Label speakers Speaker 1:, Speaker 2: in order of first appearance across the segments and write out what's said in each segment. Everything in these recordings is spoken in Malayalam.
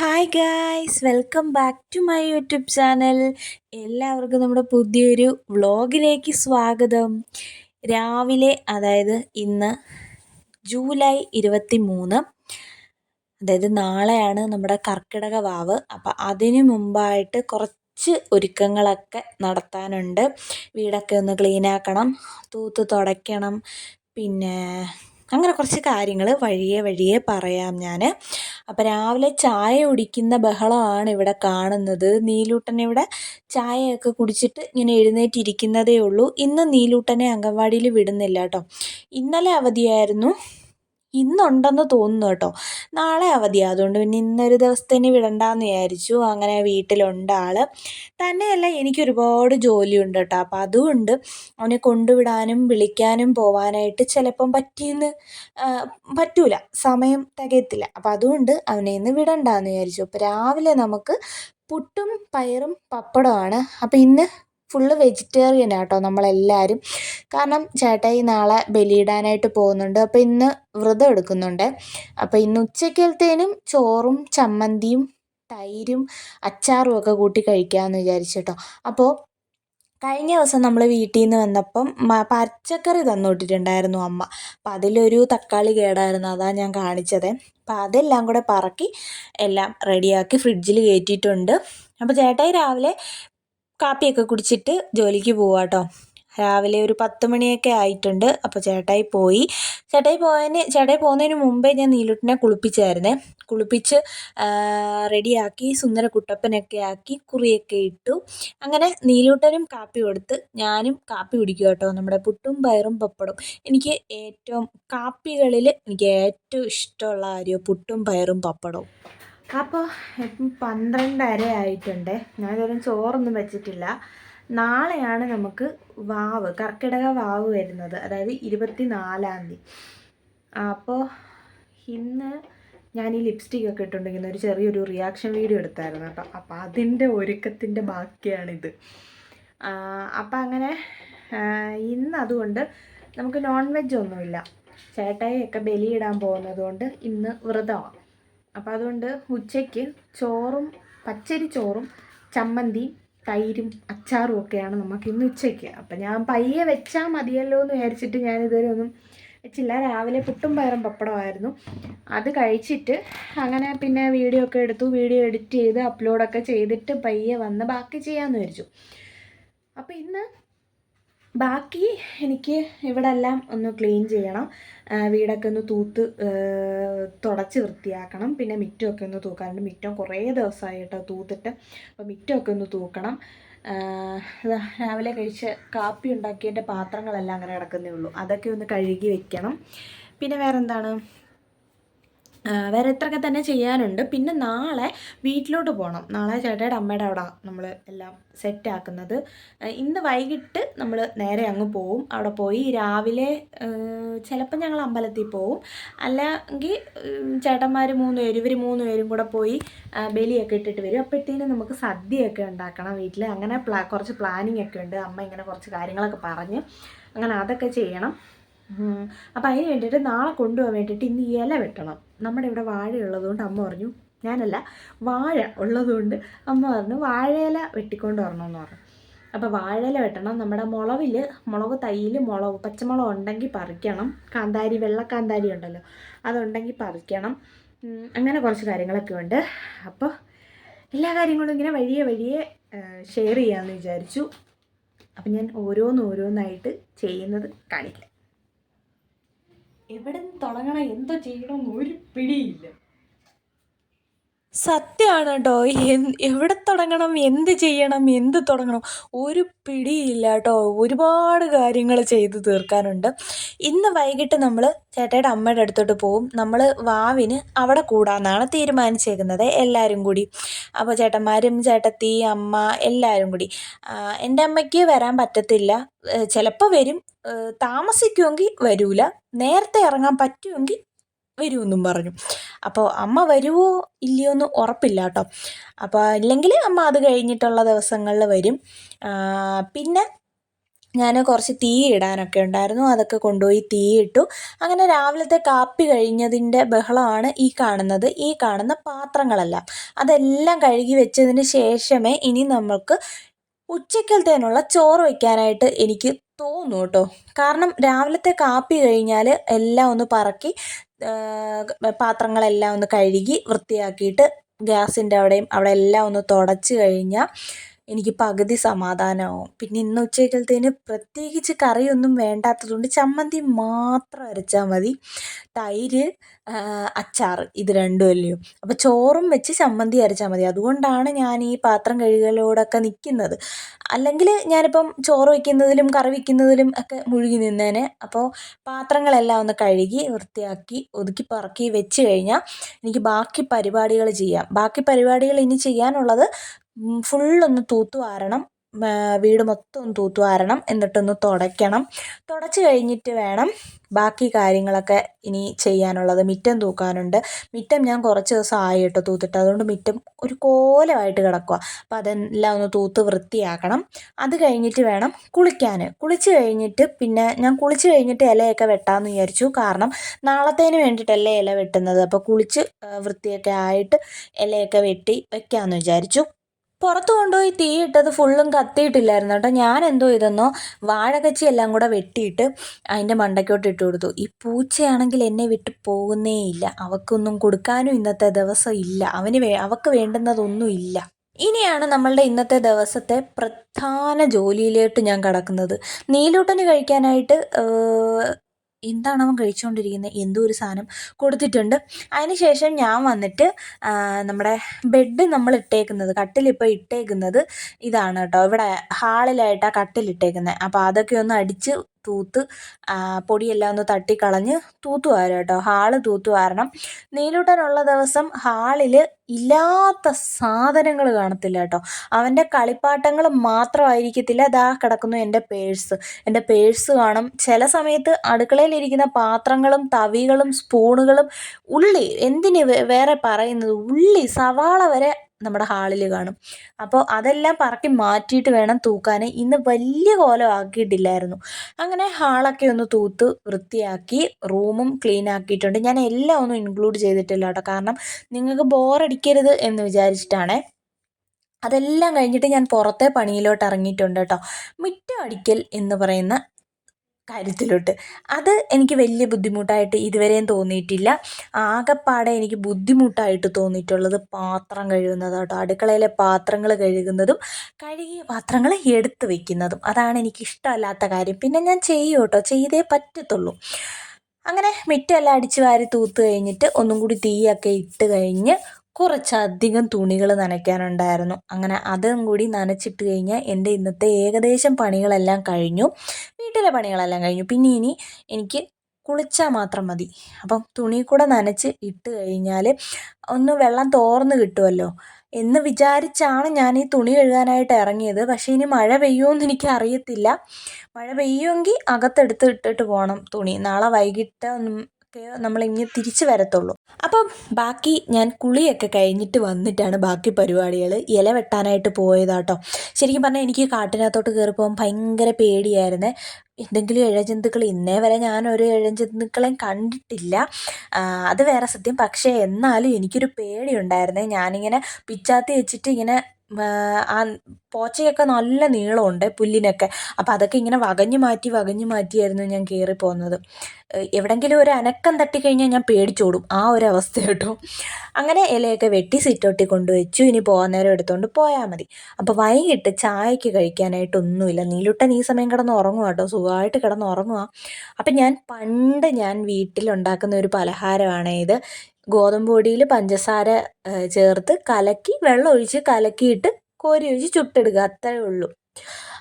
Speaker 1: Hi guys welcome back to my YouTube channel എല്ലാവർക്കും നമ്മുടെ പുതിയൊരു വ്ളോഗിലേക്ക് സ്വാഗതം. രാവിലെ അതായത് ഇന്ന് ജൂലൈ ഇരുപത്തി മൂന്ന് അതായത് നാളെയാണ് നമ്മുടെ കർക്കിടക വാവ്. അപ്പം അതിന് മുമ്പായിട്ട് കുറച്ച് ഒരുക്കങ്ങളൊക്കെ നടത്താനുണ്ട്. വീടൊക്കെ ഒന്ന് ക്ലീനാക്കണം തൂത്ത് തുടയ്ക്കണം പിന്നെ അങ്ങനെ കുറച്ച് കാര്യങ്ങൾ വഴിയെ വഴിയെ പറയാം ഞാൻ അപ്പം രാവിലെ ചായ കുടിക്കുന്ന ബഹളമാണ് ഇവിടെ കാണുന്നത്. നീലൂട്ടൻ ഇവിടെ ചായയൊക്കെ കുടിച്ചിട്ട് ഇങ്ങനെ എഴുന്നേറ്റിരിക്കുന്നതേ ഉള്ളൂ. ഇന്ന് നീലൂട്ടനെ അംഗൻവാടിയിൽ വിടുന്നില്ല കേട്ടോ. ഇന്നലെ അവധിയായിരുന്നു. ഇന്നുണ്ടെന്ന് തോന്നുന്നു കേട്ടോ. നാളെ അവധിയാണ് അതുകൊണ്ട് പിന്നെ ഇന്നൊരു ദിവസത്തേന് വിടണ്ടെന്ന് വിചാരിച്ചു. അങ്ങനെ വീട്ടിലുണ്ട് ആൾ തന്നെയല്ല എനിക്ക് ഒരുപാട് ജോലിയുണ്ട് കേട്ടോ. അപ്പം അതുകൊണ്ട് അവനെ കൊണ്ടുവിടാനും വിളിക്കാനും പോവാനായിട്ട് ചിലപ്പം പറ്റിയെന്ന് പറ്റൂല. സമയം തികയത്തില്ല. അപ്പം അതുകൊണ്ട് അവനെ ഇന്ന് വിടണ്ടെന്ന് വിചാരിച്ചു. അപ്പോൾ രാവിലെ നമുക്ക് പുട്ടും പയറും പപ്പടമാണ് അപ്പോൾ ഇന്ന് ഫുള്ള് വെജിറ്റേറിയൻ ആട്ടോ നമ്മളെല്ലാവരും കാരണം ചേട്ടായി നാളെ ബലിയിടാനായിട്ട് പോകുന്നുണ്ട്. അപ്പോൾ ഇന്ന് വ്രതം എടുക്കുന്നുണ്ട്. അപ്പോൾ ഇന്ന് ഉച്ചക്കലത്തേനും ചോറും ചമ്മന്തിയും തൈരും അച്ചാറും ഒക്കെ കൂട്ടി കഴിക്കാമെന്ന് വിചാരിച്ചു അപ്പോൾ കഴിഞ്ഞ ദിവസം നമ്മൾ വീട്ടിൽ നിന്ന് വന്നപ്പം പച്ചക്കറി തന്നു വിട്ടിട്ടുണ്ടായിരുന്നു അമ്മ. അപ്പം അതിലൊരു തക്കാളി കേടായിരുന്നു അതാണ് ഞാൻ കാണിച്ചത്. അപ്പം അതെല്ലാം കൂടെ പറക്കി എല്ലാം റെഡിയാക്കി ഫ്രിഡ്ജിൽ കയറ്റിയിട്ടുണ്ട് അപ്പോൾ ചേട്ടായി രാവിലെ കാപ്പിയൊക്കെ കുടിച്ചിട്ട് ജോലിക്ക് പോവാം കേട്ടോ രാവിലെ ഒരു പത്ത് മണിയൊക്കെ ആയിട്ടുണ്ട്. അപ്പോൾ ചേട്ടായി പോയി. ചേട്ടായി പോയതിന് ചേട്ടായി പോകുന്നതിന് മുമ്പേ ഞാൻ നീലുട്ടിനെ കുളിപ്പിച്ചായിരുന്നേ. കുളിപ്പിച്ച് റെഡിയാക്കി സുന്ദര കുട്ടപ്പനൊക്കെ ആക്കി കുറിയൊക്കെ ഇട്ടു. അങ്ങനെ നീലൂട്ടനും കാപ്പി കൊടുത്ത് ഞാനും കാപ്പി കുടിക്കുക കേട്ടോ നമ്മുടെ പുട്ടും പയറും പപ്പടും എനിക്ക് ഏറ്റവും കാപ്പികളിൽ എനിക്ക് ഏറ്റവും ഇഷ്ടമുള്ള കാര്യം പുട്ടും പയറും പപ്പടവും. അപ്പോൾ പന്ത്രണ്ടര ആയിട്ടുണ്ട്. ഞാൻ ഇതുവരെ ചോറൊന്നും വെച്ചിട്ടില്ല. നാളെയാണ് നമുക്ക് വാവ് കർക്കിടക വാവ് വരുന്നത്. അതായത് ഇരുപത്തി നാലാം തീയതി. അപ്പോൾ ഇന്ന് ഞാൻ ഈ ലിപ്സ്റ്റിക് ഒക്കെ ഇട്ടുണ്ടെങ്കിൽ ഒരു ചെറിയൊരു റിയാക്ഷൻ വീഡിയോ എടുത്തായിരുന്നു. കേട്ടോ അപ്പോൾ അതിന്റെ ഒരുക്കത്തിന്റെ ബാക്കിയാണിത്. അപ്പം അങ്ങനെ ഇന്ന് അതുകൊണ്ട് നമുക്ക് നോൺ വെജ് ഒന്നുമില്ല. ചേട്ടായി ഒക്കെ ബലിയിടാൻ പോകുന്നത് കൊണ്ട് ഇന്ന് വ്രതമാണ്. അപ്പോൾ അതുകൊണ്ട് ഉച്ചയ്ക്ക് ചോറും പച്ചരി ചോറും ചമ്മന്തി തൈരും അച്ചാറും ഒക്കെയാണ് നമുക്ക് ഇന്ന് ഉച്ചയ്ക്ക്. അപ്പം ഞാൻ പയ്യെ വെച്ചാൽ മതിയല്ലോ എന്ന് വിചാരിച്ചിട്ട് ഞാൻ ഇതുവരെ ഒന്നും വെച്ചില്ല. രാവിലെ പുട്ടും പയറും പപ്പടമായിരുന്നു അത് കഴിച്ചിട്ട് അങ്ങനെ പിന്നെ വീഡിയോ ഒക്കെ എടുത്തു. വീഡിയോ എഡിറ്റ് ചെയ്ത് അപ്ലോഡൊക്കെ ചെയ്തിട്ട് പയ്യെ വന്ന് ബാക്കി ചെയ്യാമെന്ന് വിചാരിച്ചു. അപ്പോൾ ഇന്ന് ബാക്കി എനിക്ക് ഇവിടെ എല്ലാം ഒന്ന് ക്ലീൻ ചെയ്യണം. വീടൊക്കെ ഒന്ന് തൂത്ത് തുടച്ച് വൃത്തിയാക്കണം. പിന്നെ മിറ്റമൊക്കെ ഒന്ന് തൂക്കാറുണ്ട് മിറ്റം കുറേ ദിവസമായിട്ടോ തൂത്തിട്ട്. അപ്പോൾ മിറ്റമൊക്കെ ഒന്ന് തൂക്കണം. രാവിലെ കഴിച്ച് കാപ്പി ഉണ്ടാക്കിയതിന്റെ പാത്രങ്ങളെല്ലാം അങ്ങനെ കിടക്കുന്നേ ഉള്ളൂ. അതൊക്കെ ഒന്ന് കഴുകി വെക്കണം. പിന്നെ വേറെ എന്താണ് വേറെ ഇത്രയൊക്കെ തന്നെ ചെയ്യാനുണ്ട്. പിന്നെ നാളെ വീട്ടിലോട്ട് പോകണം നാളെ ചേട്ടയുടെ അമ്മയുടെ അവിടെ നമ്മൾ എല്ലാം സെറ്റാക്കുന്നത് ഇന്ന് വൈകിട്ട് നമ്മൾ നേരെ അങ്ങ് പോവും. അവിടെ പോയി രാവിലെ ചിലപ്പോൾ ഞങ്ങൾ അമ്പലത്തിൽ പോവും. അല്ലെങ്കിൽ ചേട്ടന്മാർ മൂന്ന് പേര് ഇവർ മൂന്ന് പേരും കൂടെ പോയി ബലിയൊക്കെ ഇട്ടിട്ട് വരും. അപ്പോഴത്തേനും നമുക്ക് സദ്യയൊക്കെ ഉണ്ടാക്കണം വീട്ടിൽ അങ്ങനെ പ്ലാ കുറച്ച് പ്ലാനിങ് ഒക്കെ ഉണ്ട്. അമ്മ ഇങ്ങനെ കുറച്ച് കാര്യങ്ങളൊക്കെ പറഞ്ഞ് അങ്ങനെ അതൊക്കെ ചെയ്യണം. അപ്പം അതിന് വേണ്ടിയിട്ട് നാളെ കൊണ്ടുപോകാൻ വേണ്ടിയിട്ട് ഇന്ന് ഇല വെട്ടണം. നമ്മുടെ ഇവിടെ വാഴ ഉള്ളതുകൊണ്ട് അമ്മ പറഞ്ഞു ഞാനല്ല വാഴ ഉള്ളതുകൊണ്ട് അമ്മ പറഞ്ഞു വാഴയില വെട്ടിക്കൊണ്ട് വരണമെന്ന് പറഞ്ഞു. അപ്പോൾ വാഴയില വെട്ടണം. നമ്മുടെ മുളവിൽ മുളക് തൈയിൽ മുളക് പച്ചമുളക് ഉണ്ടെങ്കിൽ പറിക്കണം. കാന്താരി വെള്ളക്കാന്താരി ഉണ്ടല്ലോ അതുണ്ടെങ്കിൽ പറിക്കണം. അങ്ങനെ കുറച്ച് കാര്യങ്ങളൊക്കെ ഉണ്ട്. അപ്പോൾ എല്ലാ കാര്യങ്ങളും ഇങ്ങനെ വഴിയെ വഴിയെ ഷെയർ ചെയ്യാമെന്ന് വിചാരിച്ചു. അപ്പം ഞാൻ ഓരോന്നോരോന്നായിട്ട് ചെയ്യുന്നത് കാണിക്കാം. എവിടെ നിന്ന് തുടങ്ങണം എന്തോ ചെയ്യണമെന്ന് ഒരു പിടിയില്ല. സത്യമാണ് കേട്ടോ എവിടെ തുടങ്ങണം എന്ത് ചെയ്യണം എന്ത് തുടങ്ങണം ഒരു പിടിയില്ല കേട്ടോ. ഒരുപാട് കാര്യങ്ങൾ ചെയ്തു തീർക്കാനുണ്ട്. ഇന്ന് വൈകിട്ട് നമ്മൾ ചേട്ടയുടെ അമ്മയുടെ അടുത്തോട്ട് പോവും. നമ്മൾ വാവിന് അവിടെ കൂടാമെന്നാണ് തീരുമാനിച്ചേക്കുന്നത് എല്ലാവരും കൂടി. അപ്പോൾ ചേട്ടന്മാരും ചേട്ടത്തി അമ്മ എല്ലാവരും കൂടി. എന്റെ അമ്മയ്ക്ക് വരാൻ പറ്റത്തില്ല. ചിലപ്പോൾ വരും താമസിക്കുമെങ്കിൽ വരൂല. നേരത്തെ ഇറങ്ങാൻ പറ്റുമെങ്കിൽ വരുമെന്നും പറഞ്ഞു. അപ്പോൾ അമ്മ വരുമോ ഇല്ലയോ എന്ന് ഉറപ്പില്ല കേട്ടോ. അപ്പോൾ ഇല്ലെങ്കിൽ അമ്മ അത് കഴിഞ്ഞിട്ടുള്ള ദിവസങ്ങളിൽ വരും. പിന്നെ ഞാൻ കുറച്ച് തീ ഇടാനൊക്കെ ഉണ്ടായിരുന്നു. അതൊക്കെ കൊണ്ടുപോയി തീ ഇട്ടു. അങ്ങനെ രാവിലത്തെ കാപ്പി കഴിഞ്ഞതിന്റെ ബഹളമാണ് ഈ കാണുന്നത്. ഈ കാണുന്ന പാത്രങ്ങളെല്ലാം. അതെല്ലാം കഴുകി വെച്ചതിന് ശേഷമേ ഇനി നമ്മൾക്ക് ഉച്ചക്കലത്തേനുള്ള ചോറ് വയ്ക്കാനായിട്ട് എനിക്ക് തോന്നും കേട്ടോ. കാരണം രാവിലത്തെ കാപ്പി കഴിഞ്ഞാൽ എല്ലാം ഒന്ന് പറക്കി പാത്രങ്ങളെല്ലാം ഒന്ന് കഴുകി വൃത്തിയാക്കിയിട്ട് ഗ്യാസിന്റെ അവിടെയും അവിടെ എല്ലാം ഒന്ന് തുടച്ച് കഴിഞ്ഞാൽ എനിക്ക് പകുതി സമാധാനമാവും പിന്നെ ഇന്ന് ഉച്ചയ്ക്കലത്തേന് പ്രത്യേകിച്ച് കറിയൊന്നും വേണ്ടാത്തതുകൊണ്ട് ചമ്മന്തി മാത്രം അരച്ചാൽ മതി. തൈര് അച്ചാർ ഇത് രണ്ടും അല്ലയോ. അപ്പോൾ ചോറും വെച്ച് ചമ്മന്തി അരച്ചാൽ മതി. അതുകൊണ്ടാണ് ഞാൻ ഈ പാത്രം കഴുകലോടൊക്കെ നിൽക്കുന്നത് അല്ലെങ്കിൽ ഞാനിപ്പം ചോറ് വയ്ക്കുന്നതിലും കറി വയ്ക്കുന്നതിലും ഒക്കെ മുഴുകി നിന്നേനെ. അപ്പോൾ പാത്രങ്ങളെല്ലാം ഒന്ന് കഴുകി വൃത്തിയാക്കി ഒതുക്കി പറക്കി വെച്ച് കഴിഞ്ഞാൽ എനിക്ക് ബാക്കി പരിപാടികൾ ചെയ്യാം. ബാക്കി പരിപാടികൾ ഇനി ചെയ്യാനുള്ളത് ഫുള്ളൊന്ന് തൂത്ത് വാരണം. വീട് മൊത്തം ഒന്ന് തൂത്ത് വാരണം. എന്നിട്ടൊന്ന് തുടയ്ക്കണം. തുടച്ച് കഴിഞ്ഞിട്ട് വേണം ബാക്കി കാര്യങ്ങളൊക്കെ ഇനി ചെയ്യാനുള്ളത്. മിറ്റം തൂക്കാനുണ്ട്. മിറ്റം ഞാൻ കുറച്ച് ദിവസം ആയി കേട്ടോ തൂത്തിട്ട്. അതുകൊണ്ട് മിറ്റം ഒരു കോലമായിട്ട് കിടക്കുക അപ്പം അതെല്ലാം ഒന്ന് തൂത്ത് വൃത്തിയാക്കണം. അത് കഴിഞ്ഞിട്ട് വേണം കുളിക്കാൻ കുളിച്ച് കഴിഞ്ഞിട്ട് പിന്നെ ഞാൻ കുളിച്ച് കഴിഞ്ഞിട്ട് ഇലയൊക്കെ വെട്ടാമെന്ന് വിചാരിച്ചു. കാരണം നാളത്തേന് വേണ്ടിയിട്ടല്ലേ ഇല വെട്ടുന്നത്. അപ്പോൾ കുളിച്ച് വൃത്തിയൊക്കെ ആയിട്ട് ഇലയൊക്കെ വെട്ടി വെക്കാമെന്ന് വിചാരിച്ചു. പുറത്ത് കൊണ്ടുപോയി തീയിട്ടത് ഫുള്ളും കത്തിയിട്ടില്ലായിരുന്നു കേട്ടോ. ഞാൻ എന്തോ ഇതെന്നോ വാഴകച്ചി എല്ലാം കൂടെ വെട്ടിയിട്ട് അതിന്റെ മണ്ടയ്ക്കോട്ട് ഇട്ട് കൊടുത്തു. ഈ പൂച്ചയാണെങ്കിൽ എന്നെ വിട്ട് പോകുന്നേ ഇല്ല. അവക്കൊന്നും കൊടുക്കാനും ഇന്നത്തെ ദിവസം ഇല്ല. അവന് വേ അവക്ക് വേണ്ടുന്നതൊന്നും ഇല്ല. ഇനിയാണ് നമ്മളുടെ ഇന്നത്തെ ദിവസത്തെ പ്രധാന ജോലിയിലോട്ട് ഞാൻ കടക്കുന്നത്. നീലൂട്ടന് കഴിക്കാനായിട്ട് എന്താണ് അവൻ കഴിച്ചുകൊണ്ടിരിക്കുന്നത് എന്തോ ഒരു സാധനം കൊടുത്തിട്ടുണ്ട്. അതിന് ശേഷം ഞാൻ വന്നിട്ട് നമ്മുടെ ബെഡ് നമ്മൾ ഇട്ടേക്കുന്നത് കട്ടിലിപ്പോൾ ഇട്ടേക്കുന്നത് ഇതാണ് കേട്ടോ. ഇവിടെ ഹാളിലായിട്ടാണ് കട്ടിലിട്ടേക്കുന്നത് അപ്പോൾ അതൊക്കെ ഒന്ന് അടിച്ച് തൂത്ത് പൊടിയെല്ലാം ഒന്ന് തട്ടിക്കളഞ്ഞ് തൂത്ത് വാരും കേട്ടോ ഹാൾ തൂത്ത് വാരണം നീലൂട്ടനുള്ള ദിവസം ഹാളിൽ ഇല്ലാത്ത സാധനങ്ങൾ കാണത്തില്ല കേട്ടോ അവന്റെ കളിപ്പാട്ടങ്ങൾ മാത്രമായിരിക്കത്തില്ല. ദാ കിടക്കുന്നു എന്റെ പേഴ്സ്. എന്റെ പേഴ്സ് കാണും. ചില സമയത്ത് അടുക്കളയിലിരിക്കുന്ന പാത്രങ്ങളും തവികളും സ്പൂണുകളും ഉള്ളി എന്തിന് വേറെ പറയുന്നത്? ഉള്ളി സവാള വരെ നമ്മുടെ ഹാളിൽ കാണും. അപ്പോൾ അതെല്ലാം പറക്കി മാറ്റിയിട്ട് വേണം തൂക്കാൻ ഇന്ന് വലിയ കോലം ആക്കിയിട്ടില്ലായിരുന്നു. അങ്ങനെ ഹാളൊക്കെ ഒന്ന് തൂത്ത് വൃത്തിയാക്കി റൂമും ക്ലീൻ ആക്കിയിട്ടുണ്ട്. ഞാൻ എല്ലാം ഒന്നും ഇൻക്ലൂഡ് ചെയ്തിട്ടില്ല കേട്ടോ. കാരണം നിങ്ങൾക്ക് ബോറടിക്കരുത് എന്ന് വിചാരിച്ചിട്ടാണ്. അതെല്ലാം കഴിഞ്ഞിട്ട് ഞാൻ പുറത്തെ പണിയിലോട്ട് ഇറങ്ങിയിട്ടുണ്ട് കേട്ടോ. മുറ്റം അടിക്കൽ എന്ന് പറയുന്ന കാര്യത്തിലോട്ട്. അത് എനിക്ക് വലിയ ബുദ്ധിമുട്ടായിട്ട് ഇതുവരെയും തോന്നിയിട്ടില്ല. ആകെപ്പാടെ എനിക്ക് ബുദ്ധിമുട്ടായിട്ട് തോന്നിയിട്ടുള്ളത് പാത്രം കഴുകുന്നത് കേട്ടോ അടുക്കളയിലെ പാത്രങ്ങൾ കഴുകുന്നതും കഴുകിയ പാത്രങ്ങൾ എടുത്തു വെക്കുന്നതും. അതാണ് എനിക്ക് ഇഷ്ടമല്ലാത്ത കാര്യം. പിന്നെ ഞാൻ ചെയ്യും കേട്ടോ ചെയ്തേ പറ്റത്തുള്ളൂ. അങ്ങനെ മിറ്റെല്ലാം അടിച്ചു വാരി തൂത്ത് കഴിഞ്ഞിട്ട് ഒന്നും കൂടി തീയൊക്കെ ഇട്ട് കഴിഞ്ഞ് കുറച്ചധികം തുണികൾ നനയ്ക്കാനുണ്ടായിരുന്നു. അങ്ങനെ അതും കൂടി നനച്ചിട്ട് കഴിഞ്ഞാൽ എന്റെ ഇന്നത്തെ ഏകദേശം പണികളെല്ലാം കഴിഞ്ഞു. വീട്ടിലെ പണികളെല്ലാം കഴിഞ്ഞു. പിന്നെ ഇനി എനിക്ക് കുളിച്ചാൽ മാത്രം മതി. അപ്പം തുണി കൂടെ നനച്ച് ഇട്ട് കഴിഞ്ഞാൽ ഒന്ന് വെള്ളം തോർന്ന് കിട്ടുമല്ലോ. എന്ന് വിചാരിച്ചാണ് ഞാൻ ഈ തുണി കഴുകാനായിട്ട് ഇറങ്ങിയത്. പക്ഷേ ഇനി മഴ പെയ്യുമെന്ന് എനിക്ക് അറിയത്തില്ല. മഴ പെയ്യുമെങ്കിൽ അകത്തെടുത്ത് ഇട്ടിട്ട് പോകണം തുണി. നാളെ വൈകിട്ട് ഒക്കെ ഇങ്ങനെ തിരിച്ച് വരത്തുള്ളൂ. അപ്പം ബാക്കി ഞാൻ കുളിയൊക്കെ കഴിഞ്ഞിട്ട് വന്നിട്ടാണ് ബാക്കി പരിപാടികൾ ഇല വെട്ടാനായിട്ട് പോയതാട്ടോ. ശരിക്കും പറഞ്ഞാൽ എനിക്ക് കാട്ടിനകത്തോട്ട് കയറി പോകാൻ ഭയങ്കര പേടിയായിരുന്നേ. എന്തെങ്കിലും ഇഴജന്തുക്കൾ ഇന്നേ വരെ ഞാൻ ഒരു ഇഴജന്തുക്കളെയും കണ്ടിട്ടില്ല. അത് വേറെ സത്യം. പക്ഷേ എന്നാലും എനിക്കൊരു പേടിയുണ്ടായിരുന്നേ. ഞാനിങ്ങനെ പിച്ചാത്തി വെച്ചിട്ട് ഇങ്ങനെ ആ പോച്ചയൊക്കെ നല്ല നീളമുണ്ട് പുല്ലിനൊക്കെ. അപ്പം അതൊക്കെ ഇങ്ങനെ വകഞ്ഞു മാറ്റി വകഞ്ഞു മാറ്റിയായിരുന്നു ഞാൻ കയറി പോകുന്നത് എവിടെയെങ്കിലും ഒരു അനക്കം തട്ടിക്കഴിഞ്ഞാൽ ഞാൻ പേടിച്ചോടും. ആ ഒരു അവസ്ഥ കേട്ടോ. അങ്ങനെ ഇലയൊക്കെ വെട്ടി സിറ്റോട്ടി കൊണ്ടുവച്ചു. ഇനി പോകാൻ നേരം എടുത്തുകൊണ്ട് പോയാൽ മതി. അപ്പോൾ വൈകിട്ട് ചായക്ക് കഴിക്കാനായിട്ടൊന്നുമില്ല. നീലുട്ടൻ ഈ സമയം കിടന്ന് ഉറങ്ങുക കേട്ടോ. സുഖമായിട്ട് കിടന്ന് ഉറങ്ങുക അപ്പം ഞാൻ പണ്ട് ഞാൻ വീട്ടിലുണ്ടാക്കുന്ന ഒരു പലഹാരമാണ് ഇത് ഗോതമ്പ് പൊടിയിൽ പഞ്ചസാര ചേർത്ത് കലക്കി വെള്ളം ഒഴിച്ച് കലക്കിയിട്ട് കോരി ഒഴിച്ച് ചുട്ടെടുക്കുക അത്രേ ഉള്ളൂ.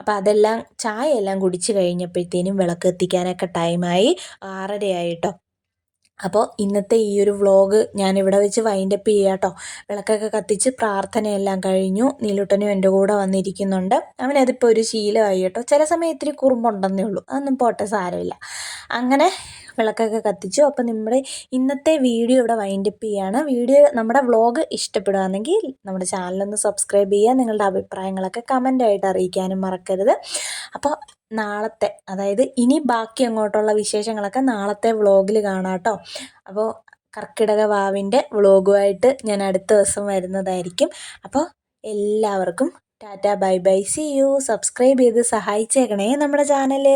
Speaker 1: അപ്പം അതെല്ലാം ചായ എല്ലാം കുടിച്ച് കഴിഞ്ഞപ്പോഴത്തേനും വിളക്ക് കത്തിക്കാനൊക്കെ ടൈമായി ആറരയായി കേട്ടോ അപ്പോൾ ഇന്നത്തെ ഈ ഒരു വ്ളോഗ് ഞാനിവിടെ വെച്ച് വൈൻഡപ്പ് ചെയ്യാം കേട്ടോ വിളക്കൊക്കെ കത്തിച്ച് പ്രാർത്ഥനയെല്ലാം കഴിഞ്ഞു. നീലുട്ടനും എന്റെ കൂടെ വന്നിരിക്കുന്നുണ്ട്. അവനതിപ്പോൾ ഒരു ശീലമായി കേട്ടോ ചില സമയം ഇത്തിരി കുറുമ്പുണ്ടെന്നേ ഉള്ളൂ. അതൊന്നും പോട്ടെ സാരമില്ല. അങ്ങനെ വിളക്കൊക്കെ കത്തിച്ചു. അപ്പോൾ നമ്മുടെ ഇന്നത്തെ വീഡിയോ ഇവിടെ വൈൻഡപ്പ് ചെയ്യുകയാണ് വീഡിയോ നമ്മുടെ വ്ളോഗ് ഇഷ്ടപ്പെടുകയാണെങ്കിൽ നമ്മുടെ ചാനലൊന്ന് സബ്സ്ക്രൈബ് ചെയ്യുക. നിങ്ങളുടെ അഭിപ്രായങ്ങളൊക്കെ കമന്റായിട്ട് അറിയിക്കാനും മറക്കരുത്. അപ്പോൾ നാളത്തെ അതായത് ഇനി ബാക്കി അങ്ങോട്ടുള്ള വിശേഷങ്ങളൊക്കെ നാളത്തെ വ്ളോഗിൽ കാണാം കേട്ടോ. അപ്പോൾ കർക്കിടക വാവിന്റെ വ്ളോഗുമായിട്ട് ഞാൻ അടുത്ത ദിവസം വരുന്നതായിരിക്കും. അപ്പോൾ എല്ലാവർക്കും tata bye bye. See you subscribe ചെയ്ത് സഹായിച്ചേക്കണേ നമ്മുടെ ചാനൽ